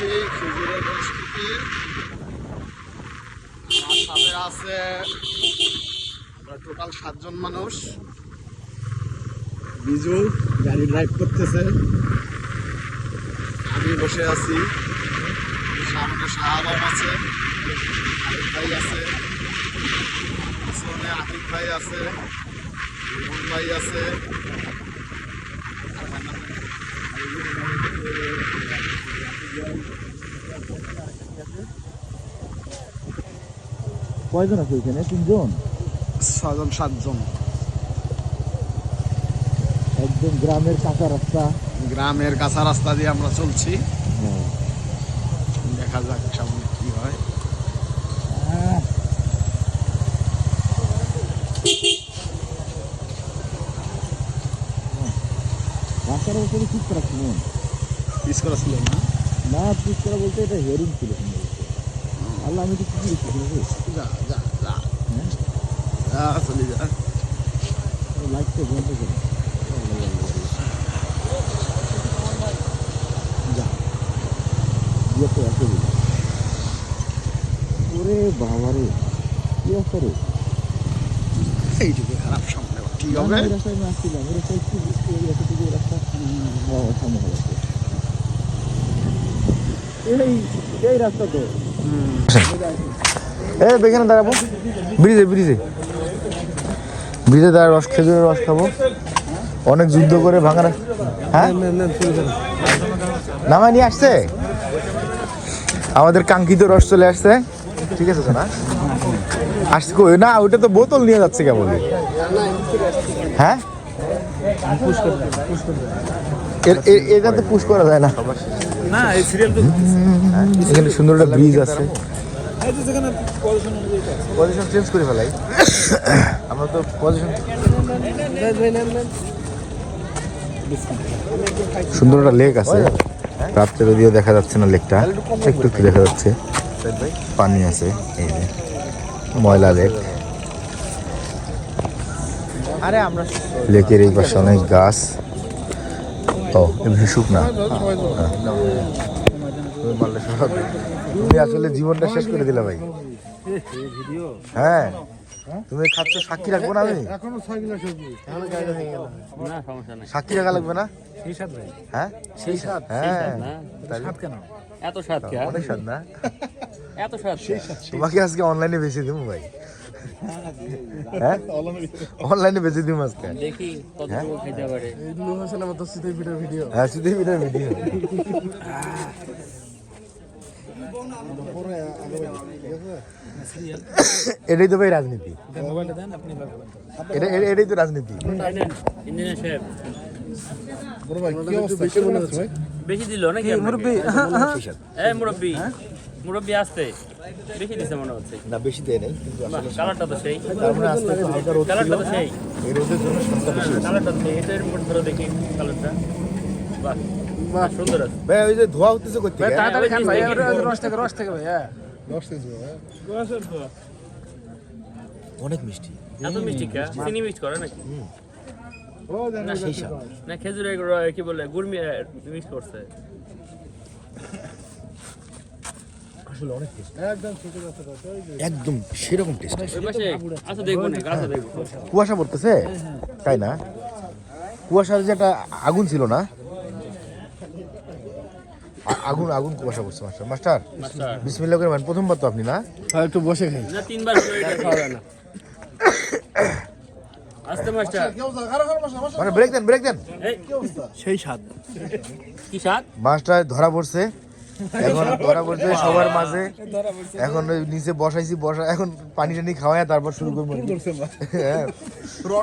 আমার সাথে আছে টোটাল সাতজন মানুষ বিজু গাড়ি ড্রাইভ করতেছে আমি বসে আছি সামনে শাহাবাম আছে আরিফ ভাই আছে পিছনে ভাই আছে ভাই আছে কয়জন আছে এখানে? তিনজন? ছজন সাতজন। একদম গ্রামের কাঁচা রাস্তা। গ্রামের কাঁচা রাস্তা দিয়ে আমরা চলছি। দেখা যাক সামনে কি হয়। রাস্তার উপরে ঠিক করা ছিল পিস করা ছিল না। না ঠিক করা বলতে এটা হেয়ারিং ছিল। আল্লাহ আমি তো কি যা যা যা। হ্যাঁ যা চলে যা। লাইটটা বন্ধ করে যা। দিয়ে তো এত ওরে বাবা রে কি অবস্থা রে? এইটুকু খারাপ সামনে কি হবে? রাস্তায় আসছিলাম। রাস্তায় একটু রাস্তা? সামনে এই এই রাস্তা তো। এ এখানে দাঁড়াবো। ব্রিজে ব্রিজে। ব্রিজে দাঁড়া রস খেজুরের রস খাব। অনেক যুদ্ধ করে ভাঙা হ্যাঁ? নামায় নিয়ে আসছে? আমাদের কাঙ্ক্ষিত রস চলে আসছে। ঠিক আছে না আসছে কই? না ওইটা তো বোতল নিয়ে যাচ্ছে কেবল। হ্যাঁ? এর- এ- এটা তো পুশ করা যায় না। না এই সিরিয়াল তো এখানে সুন্দর একটা ব্রিজ আছে। পজিশন চেঞ্জ করে ফেলাই। আমরা তো পজিশন সুন্দর একটা লেক আছে। রাত্রে যদিও দেখা যাচ্ছে না লেকটা একটু একটু দেখা যাচ্ছে। পানি আছে এই যে ময়লা লেক আরে লেকের এই পাশে অনেক গাছ। ও এমনি শুকনা তুমি আসলে জীবনটা শেষ করে দিলে ভাই। হ্যাঁ তুমি খাচ্ছ সাক্ষী রাখব না আমি? না সমস্যা নাই। সাক্ষী রাখা লাগবে না? হ্যাঁ? হ্যাঁ। এত স্বাদ অনেক স্বাদ না? এত স্বাদ তোমাকে আজকে অনলাইনে বেচে দিব ভাই। অনলাইনে বেচে দিব আজকে। দেখি কতটুকু খেতে পারে। হ্যাঁ ভিডিও ভিডিও। এটাই তো ভাই রাজনীতি। মোবাইলটা দেন আপনি এটা এটা- এটাই তো রাজনীতি। বেশি দিল নাকি মুরব্বী। মুরব্বী। মুরব্বী আসতে বেশি দিছে মনে হচ্ছে। না বেশি দেয় নাই কিন্তু কালারটা তো সেই। তার মানে আজকে একটু হালকা রোদ কালারটা তো সেই। এই রোদের জন্য সস্তা বেশি কালারটা সেই এটা এর মধ্যে ধরো দেখি কালারটা বাহ বাহ সুন্দর আছে। ভাই ওই যে ধোয়া হতেছে করতে তাড়াতাড়ি খান ভাই অনেক মিষ্টি। এত মিষ্টি কা? চিনি মিক্স করে নাকি? না খেজুরের কি বলে গুড় মিক্স করছে। একদম সেরকম টেস্ট আচ্ছা দেখব না গাছে দেখব। কুয়াশা পড়তেছে? তাই না? কুয়াশার যে একটা আগুন ছিল না? আগুন আগুন কুয়াশা পড়ছে মাস্টার। Master master. বিসমিল্লাহ করে মান প্রথমবার তো আপনি না? একটু বসে খাই। না তিনবার খাওয়া না। আস্তে মাস্টার। মানে ব্রেক দেন ব্রেক দেন। সেই স্বাদ কি স্বাদ? মাছটা ধরা পড়ছে। এখন ধরা পড়ছে সবার মাঝে। এখন ওই নিচে বসাইছি বসা এখন পানি টানি খাওয়ায় তারপর শুরু করব। হ্যাঁ।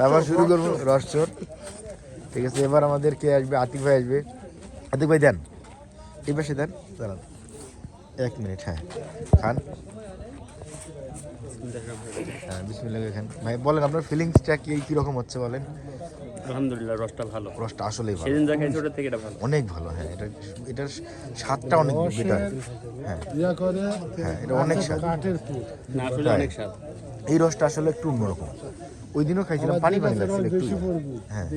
তারপর শুরু করব রসচোর ঠিক আছে এবার আমাদের কে আসবে? আতিক ভাই আসবে। আতিক ভাই দেন। এই পাশে দেন। দাঁড়ান। এক মিনিট হ্যাঁ। খান। হ্যাঁ বিসমিল্লাহ খান। ভাই বলেন আপনার ফিলিংসটা কি কীরকম হচ্ছে বলেন। আলহামদুলিল্লাহ রসটা ভালো। রসটা আসলেই ভালো। সেদিন যা খাইছি ওটা থেকে এটা ভালো। অনেক ভালো হ্যাঁ এটা এটার স্বাদটা অনেক বেটার হ্যাঁ। ইয়া করে হ্যাঁ এটা অনেক স্বাদ। কাঠের ফুল না আসলে অনেক স্বাদ। এই রসটা আসলে একটু অন্যরকম। ওই দিনও খাইছিলাম পানি পানি লাগছিল একটু হ্যাঁ।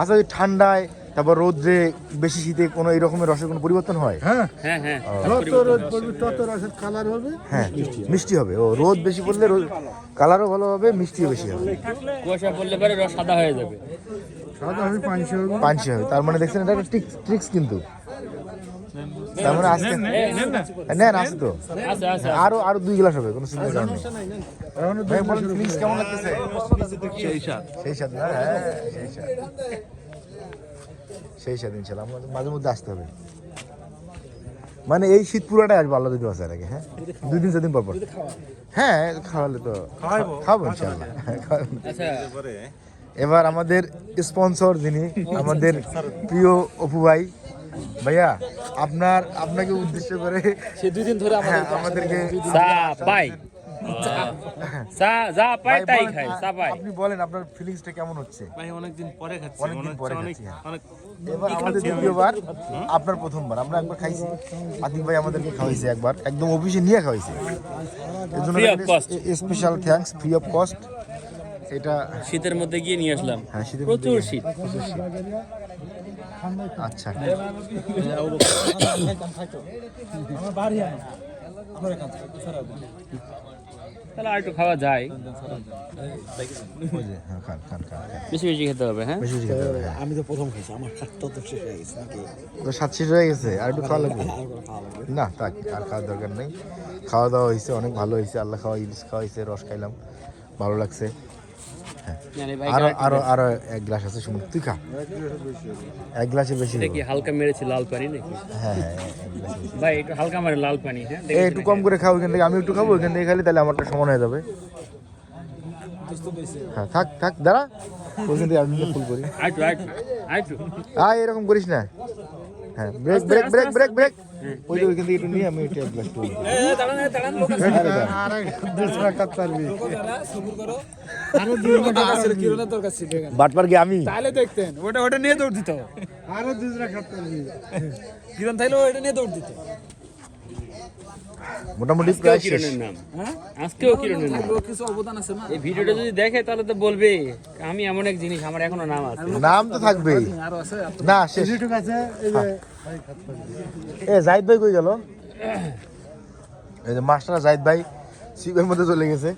আচ্ছা ওই ঠান্ডায় তারপর রোদ্রে বেশি শীতে কোনো এই রকমের রসের কোনো পরিবর্তন হয়? হ্যাঁ। হ্যাঁ হ্যাঁ। হ্যাঁ মিষ্টি হবে। ও রোদ বেশি পড়লে কালারও ভালো হবে মিষ্টিও বেশি হবে। কুয়াশা পড়লে পরে রস সাদা হয়ে যাবে। সাদা হবে পাঁচশো হবে। পাঞ্চি হবে। তার মানে দেখছেন এটা একটা ট্রিক্স ট্রিক্স কিন্তু। তার মানে আজকে নেন আছে তো। আরও আরও দুই গ্লাস হবে কোনো চিন্তা কারণ নেই। ভাই বলেন ফিলিংস কেমন লাগতেছে? সেই স্বাদ। সেই স্বাদ না হ্যাঁ সেই স্বাদ। সেই স্বাদ ইনশাল্লাহ। আমাদের মাঝে মধ্যে আসতে হবে। মানে এই শীত পুরোটাই আসবে আল্লাহ যদি রাখে হ্যাঁ? দুই দিন চার দিন পর পর। হ্যাঁ খাওয়ালে তো খাব ইনশাল্লাহ। আচ্ছা। এবার আমাদের স্পন্সর যিনি আমাদের প্রিয় অপু ভাই ভাইয়া আপনার আপনাকে উদ্দেশ্য করে সে দুই দিন ধরে হ্যাঁ, আমাদেরকে ভাই, বলেন, খাই হ্যাঁ, চা পাই। আপনি বলেন আপনার ফিলিংসটা কেমন হচ্ছে? অনেকদিন পরে খাচ্ছি অনেকদিন পরে খাচ্ছি, হ্যাঁ। অনেক এবার আমাদের দ্বিতীয়বার আপনার প্রথমবার আমরা একবার খাইছি। ভাই আমাদেরকে খাওয়াইছে একবার একদম অফিসে নিয়ে খাওয়াইছে। এর জন্য. Special thanks free of cost এটা শীতের মধ্যে গিয়ে নিয়ে আসলাম। হ্যাঁ শীতের প্রচুর শীত। আচ্ছা। তাহলে আর একটু খাওয়া যায়। হ্যাঁ। বেশি বেশি খেতে হবে হ্যাঁ? বেশি বেশি খেতে হবে, হ্যাঁ। আমি তো প্রথম খেয়েছি আমার তো শেষ হয়ে গেছে তো সাত শেষ হয়ে গেছে? আর একটু খাওয়া লাগবে? না থাক আর খাওয়ার দরকার নেই। খাওয়া দাওয়া হয়েছে অনেক ভালো হয়েছে। আল্লাহ খাওয়া ইলিশ খাওয়া হয়েছে রস খাইলাম। ভালো লাগছে। আরও আরও আরও এক গ্লাস আছে শুনুন। তুই খা। এক গ্লাসের বেশি কি হালকা মেরেছে লাল পানি নাকি? হ্যাঁ হ্যাঁ গ্লাস। ভাই একটু হালকা মারে লাল পানি হ্যাঁ একটু কম করে খাও ওইখান থেকে আমি একটু খাব ওইখান থেকে খালি তাহলে আমারটা সমান হয়ে যাবে। হ্যাঁ থাক থাক দাঁড়া। ওইখান থেকে আমি ফুল করি। আয় এরকম করিস না। হ্যাঁ break break break break break ওই যে ওইখান থেকে একটু নিয়ে আমি এটা এক গ্লাস তুলি আর এক দুসরা কাজ পারবি বাটপার গিয়ে আমি তাহলে দেখতেন ওটা ওটা নিয়ে দৌড় দিত আরও দুসরা কাজ পারবি কিরণ থাইলে ওটা নিয়ে দৌড় দিত মোটামুটি প্রায় কিরণের নাম। আজকেও কিরণের নাম। কিছু অবদান আছে না? এই ভিডিওটা যদি দেখে তাহলে তো বলবে। আমি এমন এক জিনিস আমার এখনও নাম আছে। নাম তো থাকবেই। আরও আছে না শেষ। যেটুক আছে এই যে এ জাহিদ ভাই কই গেল? এই যে মাস্টার জাহিদ ভাই শিবের মধ্যে চলে গেছে।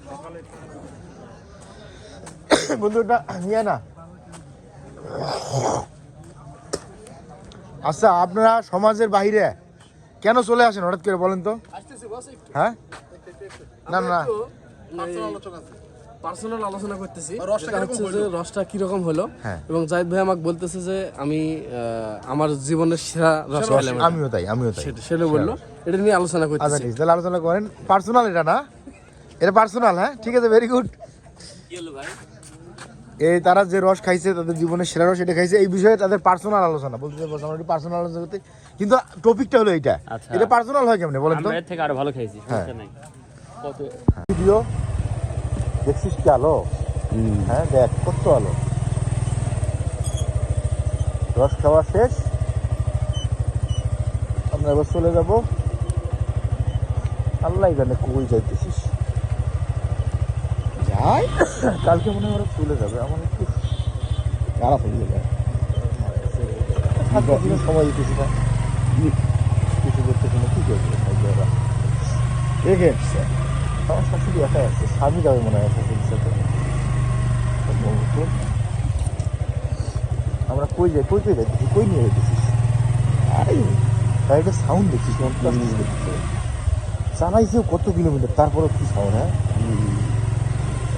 বন্ধুটা নিয়ে না। আচ্ছা আপনারা সমাজের বাইরে কেন চলে আসেন হঠাৎ করে বলেন তো? হ্যাঁ? না না না। পার্সোনাল আলোচনা করতেছি। হচ্ছে যে রসটা কীরকম হলো। হ্যাঁ। এবং জাহিদ ভাই আমাকে বলতেছে যে আমি আমার জীবনের সেরা রস আমিও তাই আমিও তাই। সেটা- সেটা বলল। এটা নিয়ে আলোচনা আচ্ছা ঠিক তাহলে আলোচনা করেন। পার্সোনাল এটা না? এটা পার্সোনাল হ্যাঁ? ঠিক আছে ভেরি গুড কি হলো ভাই? এই তারা যে রস খাইছে তাদের জীবনের সেরা রস এটা খাইছে। এই বিষয়ে তাদের পার্সোনাল আলোচনা বলতে আমরা পার্সোনাল আলোচনা করতে। কিন্তু টপিকটা হলো আচ্ছা। এটা পার্সোনাল হয় কেমনে বলেন তো? এর থেকে আরও ভালো খাইছি সমস্যা নাই। ভিডিও দেখছিস কি আলো? হ্যাঁ দেখ কত আলো। রস খাওয়া শেষ। আমরা এবার চলে যাব। আল্লাহ জানে কই যাইতেছিস যাই কালকে মনে হয় ওরা চলে যাবে। আমার একটু খারাপ হয়ে যাবে সময় দিতেছি কিছু করতেছি না কি করবে? ওরা। রেখে এসছে আমার শাশুড়ি একাই আছে। স্বামী যাবে মনে হয় শাশুড়ির সাথে। আমরা কই যাই কই কই যাইতেছি কই নিয়ে যাইতেছিস আরে গাড়িটা সাউন্ড দেখছিস চালাইছেও কত কিলোমিটার তারপরে কি সাউন্ড হ্যাঁ?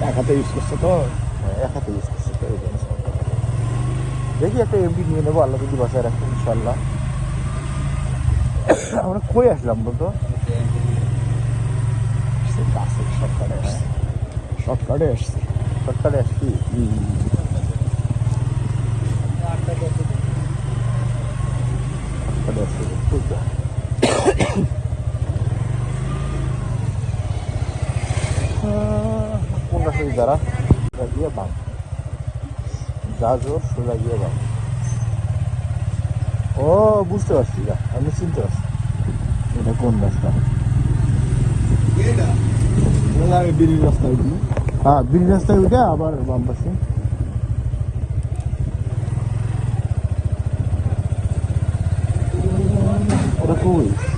এক হাতে ইউজ করছে তো? হ্যাঁ এক হাতে ইউজ করছে তো। এই জন্য দেখি একটা এমডি নিয়ে নেব, আল্লাহ যদি বাসায় রাখেন ইনশাল্লাহ আমরা কই আসলাম বলতো? শর্টকাটে হ্যাঁ। শর্টকাটে আসছি। শর্টকাটে আসছি। daha zor, sola hierba. Oh, gusto así, ya, a mis cintos. Una conda está. Bunlar birinci hastaydı mı? Ha, birinci hastaydı da var bambası. Orada kovuyor.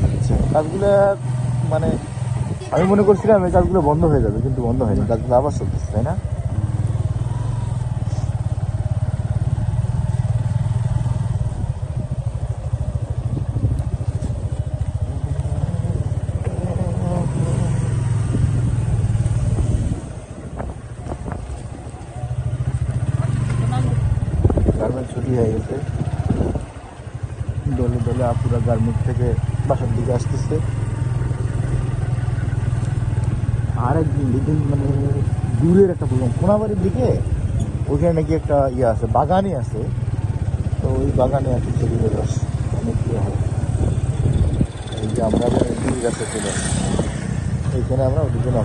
কাজ কাজগুলো মানে আমি মনে করছিলাম এই কাজগুলো বন্ধ হয়ে যাবে, কিন্তু বন্ধ হয়নি। কাজগুলো আবার চলতেছে, তাই না গার্মেন্ট ছুটি হয়ে গেছে দলে আপুরা গার্মেন্ট থেকে বাসার দিকে আসতেছে। আর একদিন দিদিন মানে দূরের একটা বললাম কোনাবাড়ির দিকে? ওইখানে নাকি একটা ইয়ে আছে, বাগানই আছে। তো ওই বাগানে আছে খেজুরের রস অনেক ইয়ে হয়। এই যে আমরা দুই গাছে চলে এইখানে আমরা ওদিকে না